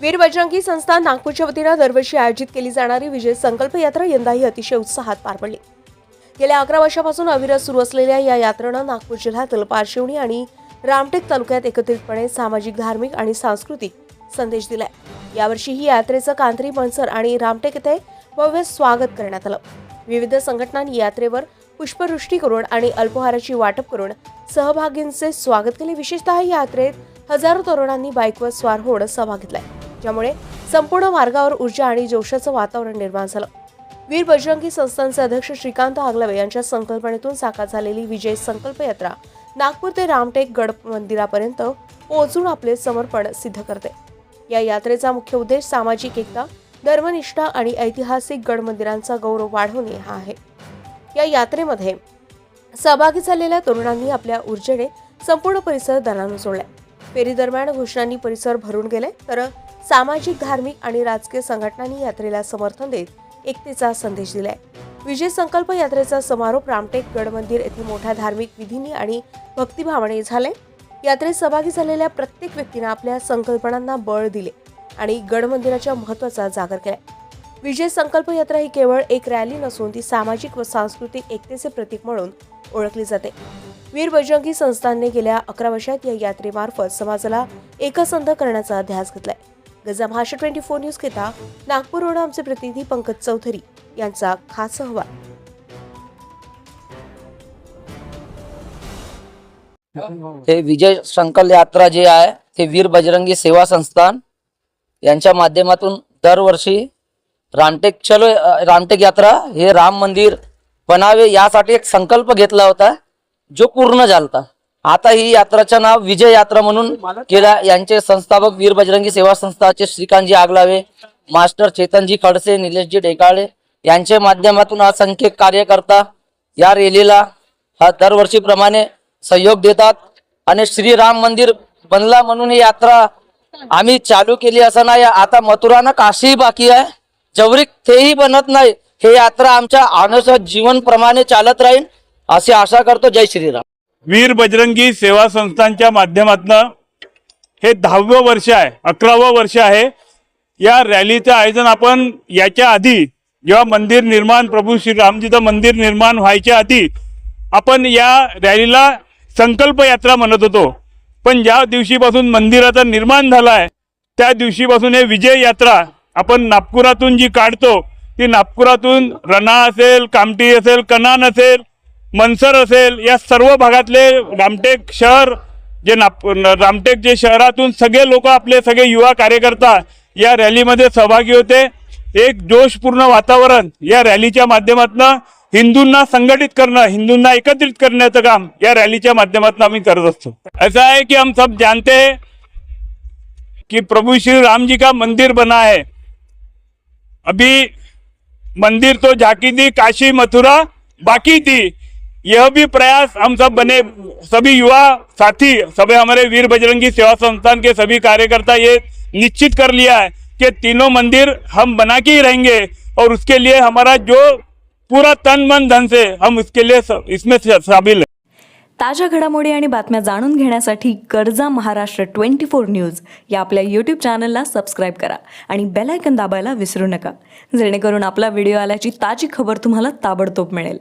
वीर बजरंगी संस्था नागपूरच्या वतीनं दरवर्षी आयोजित केली जाणारी विजय संकल्प यात्रा यंदाही अतिशय उत्साहात पार पडली. गेल्या अकरा वर्षापासून अविरत सुरू असलेल्या या यात्रेनं नागपूर जिल्ह्यातील पारशिवणी आणि रामटेक तालुक्यात एकत्रितपणे सामाजिक धार्मिक आणि सांस्कृतिक संदेश दिलाय. यावर्षी ही यात्रेचं कांत्री मनसर आणि रामटेक येथे भव्य स्वागत करण्यात आलं. विविध संघटनांनी यात्रेवर पुष्पवृष्टी करून आणि अल्पहाराची वाटप करून सहभागींचे स्वागत केले. विशेषतः यात्रेत हजारो तरुणांनी बाईकवर स्वार होणं सहभाग घेतलाय. ज्यामुळे संपूर्ण मार्गावर ऊर्जा आणि जोशाचं वातावरण निर्माण झालं. वीर बजरंगी संस्थानचे अध्यक्ष श्रीकांत आगलवे यांच्या संकल्पनेतून साकार झालेली विजय संकल्प यात्रा नागपूर ते रामटेक गड मंदिरापर्यंत पोहोचून आपले समर्पण सिद्ध करते. या यात्रेचा मुख्य उद्देश सामाजिक एकता धर्मनिष्ठा आणि ऐतिहासिक गड मंदिरांचा गौरव वाढवणे हा आहे. या यात्रेमध्ये सहभागी झालेल्या तरुणांनी आपल्या ऊर्जेने संपूर्ण परिसर दणाणून सोडलाय फेरीदरम्यान घोषणांनी परिसर भरून गेले तर सामाजिक धार्मिक आणि राजकीय संघटनांनी यात्रेला समर्थन देत एकतेचा संदेश दिलाय. विजय संकल्प यात्रेचा समारोप रामटेक गड मंदिर येथे मोठ्या धार्मिक विधींनी आणि भक्तिभावाने झाले यात्रेत सहभागी झालेल्या प्रत्येक व्यक्तीने आपल्या संकल्पनांना बळ दिले आणि गड मंदिराच्या महत्त्वाचा जागर केला विजय संकल्प यात्रा ही केवळ एक रॅली नसून ती सामाजिक व सांस्कृतिक एकतेचे प्रतीक म्हणून ओळखली जाते. वीर बजरंगी संस्थानने गेल्या अकरा वर्षात या यात्रेमार्फत समाजाला एकसंध करण्याचा ध्यास घेतलाय. गजा महाराष्ट्र ट्वेंटी फोर न्यूज घेता नागपूरवरून आमचे प्रतिनिधी पंकज चौधरी यांचा खास अहवाल. हे विजय संकल्प यात्रा जे आहे ते वीर बजरंगी सेवा संस्थान. यांच्या माध्यमातून दरवर्षी रामटेक चलो रामटेक यात्रा हे राम मंदिर बनावे यासाठी एक संकल्प घेतला होता जो पूर्ण झालता. आता ही यात्राचं नाव विजय यात्रा म्हणून केला. यांचे संस्थापक वीर बजरंगी सेवा संस्थाचे श्रीकांतजी आगलावे मास्टर चेतनजी खडसे निलेशजी ढेकाळे यांच्या माध्यमातून असंख्य कार्यकर्ता या रॅलीला हा दरवर्षीप्रमाणे सहयोग देतात. आणि श्रीराम मंदिर बनला म्हणून ही यात्रा आम्ही चालू केली असं नाही. आता मथुरानं काशी बाकी आहे. जवरिक तेही बनत नाही. हे यात्रा आमच्या आनंद जीवनप्रमाणे चालत राहील अशी आशा करतो. जय श्रीराम. वीर बजरंगी सेवा संस्थांच्या माध्यमातनं हे दहावं वर्ष आहे अकरावं वर्ष आहे. या रॅलीचं आयोजन आपण याच्या आधी जेव्हा मंदिर निर्माण प्रभू श्रीरामजीचं मंदिर निर्माण व्हायच्या आधी आपण या रॅलीला संकल्प यात्रा म्हणत होतो. पण ज्या दिवशीपासून मंदिराचं निर्माण झालं आहे त्या दिवशीपासून हे विजय यात्रा आपण नागपुरातून जी काढतो ती नागपुरातून रणा असेल कामटी असेल कनान असेल मनसर असेल या सर्व भागातले रामटेक शहर जे नाप रामटेक जे शहरातून सगळे लोक आपले सगळे युवा कार्यकर्ता या रॅलीमध्ये सहभागी होते. एक जोशपूर्ण वातावरण या रॅलीच्या माध्यमातून हिंदूंना संघटित करणं हिंदूंना एकत्रित करण्याचं काम या रॅलीच्या माध्यमातून आम्ही करत असतो. ऐसा आहे कि हम सब जानते हैं कि प्रभु श्री राम जी का मंदिर बना है। अभी मंदिर तो झाकी थी काशी मथुरा बाकी थी। यह भी प्रयास हम सब बने सभी युवा साथी सभी हमारे वीर बजरंगी सेवा संस्थान के सभी कार्यकर्ता ये निश्चित कर लिया है कि तीनों मंदिर हम बना के ही रहेंगे और उसके लिए हमारा जो पूरा तन मन धन से हम उसके लिए इसमें शामिल है। ताज्या घडामोडी आणि बातम्या जाणून घेण्यासाठी कर्जा महाराष्ट्र ट्वेंटी फोर न्यूज या आपल्या यूट्यूब चॅनलला सबस्क्राईब करा आणि बेल आयकन दाबायला विसरू नका. जेणेकरून आपला व्हिडिओ आल्याची ताजी खबर तुम्हाला ताबडतोब मिळेल.